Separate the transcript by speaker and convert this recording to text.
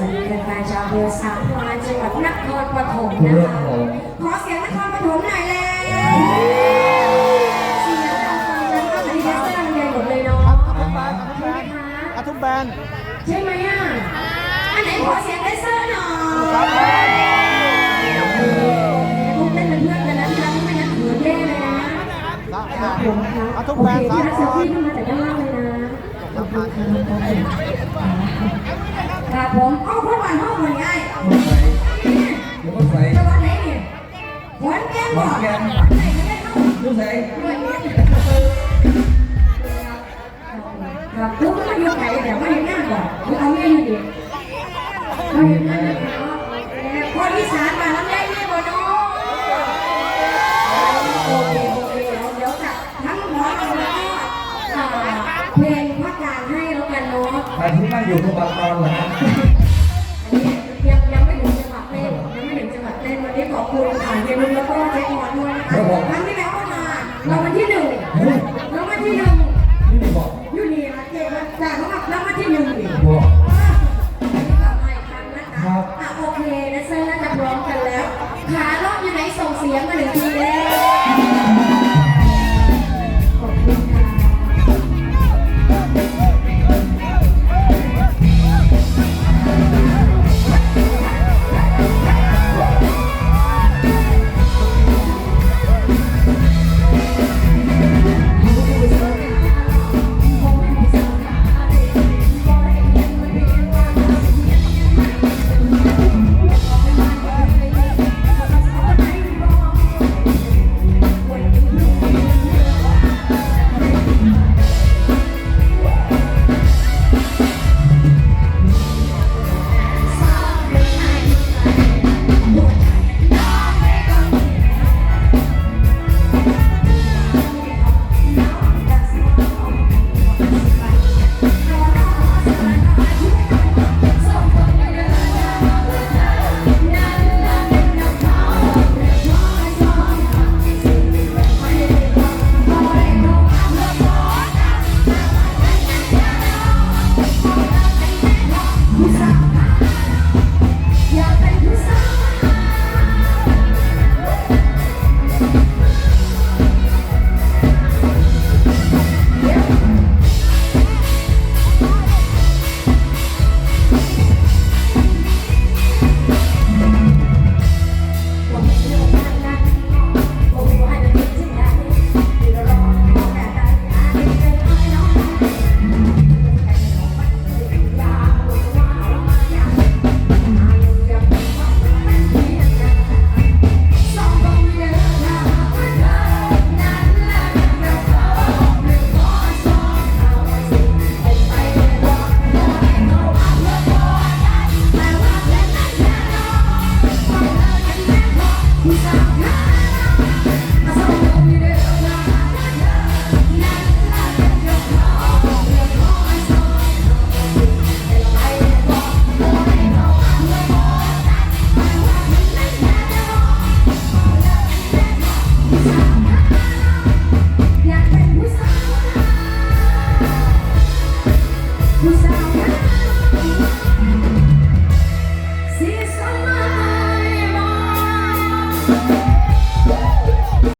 Speaker 1: วัสดีแฟนๆชาวอำเภอสามพรานจังหวัดนครปฐมนะคะขอเสียงนครปฐมหน่อยแล้วเสียงดังฟังชัดมากอันนี้แดนเซอร์โรงเรียนหมดเลยเนาะ
Speaker 2: ทุกแบน
Speaker 1: ใช่ไหมคะ
Speaker 2: อะทุกแบน
Speaker 1: ใช่ไหมอะอันไหนขอเสียงแดนเซอร์หน่อยพวกเล่นเป็นเพื่อนกันนะที่รักไม่งั้นเขินแย่เลยนะครับผมครับ
Speaker 2: อะทุก
Speaker 1: โอ
Speaker 2: แบ
Speaker 1: เคนที่
Speaker 2: สาม
Speaker 1: รัก
Speaker 2: ค
Speaker 1: เซลฟี่
Speaker 2: น
Speaker 1: ขึ้นมาจากด้านล่างเลยนะขอบคุณครับ ขอนแก่นบ่ไหนก็ได้เข้า
Speaker 3: ดูใส่
Speaker 1: ครับลูกก็อยู่ไกลแต่ว่าเห็นหน้าก่อนลูกเอาเมียอยู่ดิเราเห็นหน้าเนาะคนอีสานมาแล้วได้เนี่ยบ่เนาะโอเคโอเคเดี๋ยวเดี๋ยวจัดทั้งหมอแล้วก็เพลงภาคกางให้แล้วกันเนาะ
Speaker 3: ใครที่นั่งอยู่กับบางตอนเหรอฮะ
Speaker 1: วันนี้ขอบคุณค่ะเจนุ้แล้วก็เจ๊ออนด้วยนะคะครั้งที่แล้วก็มาเราวันที่หนึ่งเราวันที่หนึ่ง